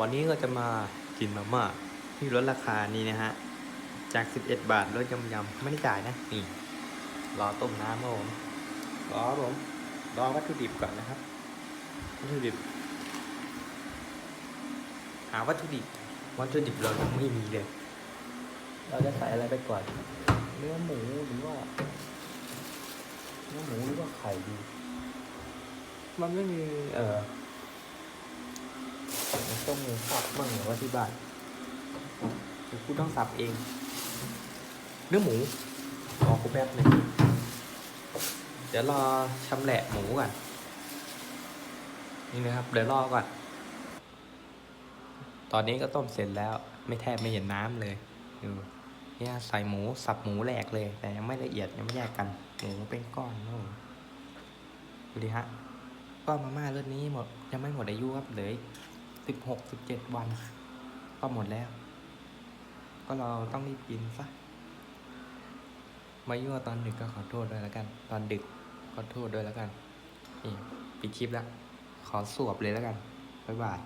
วันนี้ก็จะมากินมาม่าที่ลดราคานี่นะฮะ จาก 11 บาทลดยำยำๆไม่ได้จ่ายนะ นี่ รอต้มน้ำครับผมรอครับผมรอวัตถุดิบก่อนนะครับ วัตถุดิบ หาวัตถุดิบ วัตถุดิบเรายังไม่มีเลย เราจะใส่อะไรไปก่อน เนื้อหมูหรือว่าเนื้อหมูหรือว่าไข่ดี มันไม่มี เอ่อ ต้องมีสับมั่งหรือว่าที่บ้านหรือกูต้องสับเอง เนื้อหมูรอกูแป๊บหนึ่งเดี๋ยวรอชำแหละหมูก่อนนี่นะครับ เดี๋ยวรอก่อน ตอนนี้ก็ต้มเสร็จแล้ว ไม่แทบไม่เห็นน้ำเลยดูเนี่ยใส่หมูสับหมูแหลกเลย แต่ยังไม่ละเอียดยังไม่แยกกันหมูเป็นก้อนนะผมดูดิฮะก็มาม่าเรื่องนี้หมดยังไม่หมดอายุครับเลือ สิบหกสิบเจ็ดวัน ก็หมดแล้ว ก็เราต้องรีบกินซะมายั่วตอนดึกก็ขอโทษด้วยแล้วกัน ตอนดึกขอโทษด้วยแล้วกัน นี่ปิดคลิปแล้ว ขอสวบเลยแล้วกันบ๊ายบาย